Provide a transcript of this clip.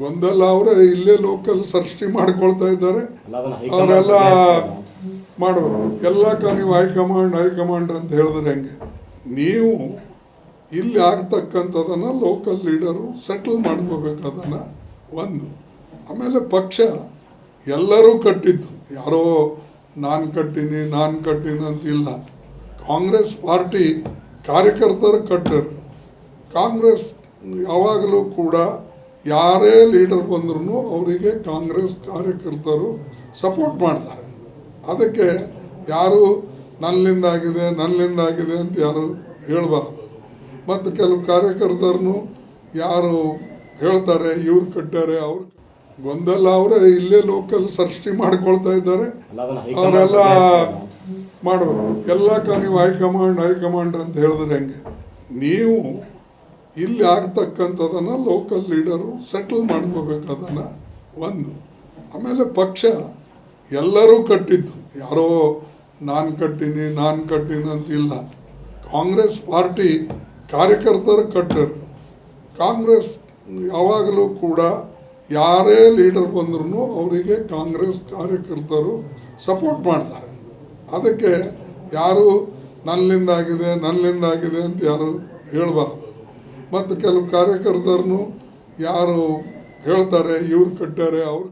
ಗೊಂದಲ ಅವರೇ ಇಲ್ಲೇ ಲೋಕಲ್ ಸೃಷ್ಟಿ ಮಾಡ್ಕೊಳ್ತಾ ಇದ್ದಾರೆ. ಅವರೆಲ್ಲ ಮಾಡಬೇಕು. ಎಲ್ಲ ಕ ನೀವು ಹೈಕಮಾಂಡ್ ಹೈಕಮಾಂಡ್ ಅಂತ ಹೇಳಿದ್ರೆ ಹೆಂಗೆ? ನೀವು ಇಲ್ಲಿ ಆಗ್ತಕ್ಕಂಥದನ್ನು ಲೋಕಲ್ ಲೀಡರು ಸೆಟಲ್ ಮಾಡ್ಕೋಬೇಕು ಅದನ್ನು. ಒಂದು. ಆಮೇಲೆ ಪಕ್ಷ ಎಲ್ಲರೂ ಕಟ್ಟಿದ್ದು. ಯಾರೋ ನಾನು ಕಟ್ಟಿನಿ ನಾನು ಕಟ್ಟಿನಿ ಅಂತಿಲ್ಲ. ಕಾಂಗ್ರೆಸ್ ಪಾರ್ಟಿ ಕಾರ್ಯಕರ್ತರು ಕಟ್ಟರು ಕಾಂಗ್ರೆಸ್ ಯಾವಾಗಲೂ ಕೂಡ ಯಾರೇ ಲೀಡರ್ ಬಂದ್ರೂ ಅವರಿಗೆ ಕಾಂಗ್ರೆಸ್ ಕಾರ್ಯಕರ್ತರು ಸಪೋರ್ಟ್ ಮಾಡ್ತಾರೆ. ಅದಕ್ಕೆ ಯಾರು ನನ್ನಿಂದಾಗಿದೆ ನನ್ನಿಂದಾಗಿದೆ ಅಂತ ಯಾರು ಹೇಳಬಾರ್ದು. ಮತ್ತು ಕೆಲವು ಕಾರ್ಯಕರ್ತರನ್ನು ಯಾರು ಹೇಳ್ತಾರೆ ಇವ್ರು ಕಟ್ಟಾರೆ ಅವ್ರು ಗೊಂದಲ ಅವರೇ ಇಲ್ಲೇ ಲೋಕಲ್ ಸೃಷ್ಟಿ ಮಾಡ್ಕೊಳ್ತಾ ಇದ್ದಾರೆ. ಅವರೆಲ್ಲ? ಮಾಡಬೇಕು. ಎಲ್ಲಕ್ಕ ನೀವು ಹೈಕಮಾಂಡ್ ಹೈಕಮಾಂಡ್ ಅಂತ ಹೇಳಿದ್ರೆ ಹೆಂಗೆ? ನೀವು ಇಲ್ಲಿ ಆಗ್ತಕ್ಕಂಥದನ್ನು ಲೋಕಲ್ ಲೀಡರು ಸೆಟಲ್ ಮಾಡ್ಕೋಬೇಕು ಅದನ್ನು ಒಂದು. ಆಮೇಲೆ ಪಕ್ಷ ಎಲ್ಲರೂ ಕಟ್ಟಿದ್ದು. ಯಾರೋ ನಾನು ಕಟ್ಟಿನಿ ನಾನು ಕಟ್ಟಿನಿ ಅಂತಿಲ್ಲ. ಕಾಂಗ್ರೆಸ್ ಪಾರ್ಟಿ ಕಾರ್ಯಕರ್ತರು ಕಟ್ಟರು. ಕಾಂಗ್ರೆಸ್ ಯಾವಾಗಲೂ ಕೂಡ ಯಾರೇ ಲೀಡರ್ ಬಂದ್ರೂ ಅವರಿಗೆ ಕಾಂಗ್ರೆಸ್ ಕಾರ್ಯಕರ್ತರು ಸಪೋರ್ಟ್ ಮಾಡ್ತಾರೆ. ಅದಕ್ಕೆ ಯಾರು ನನ್ನಿಂದಾಗಿದೆ ನನ್ನಿಂದಾಗಿದೆ ಅಂತ ಯಾರು ಹೇಳಬಾರ್ದು. ಮತ್ತು ಕೆಲವು ಕಾರ್ಯಕರ್ತರನ್ನು ಯಾರು ಹೇಳ್ತಾರೆ ಇವ್ರು ಕಟ್ಟಾರೆ ಅವ್ರು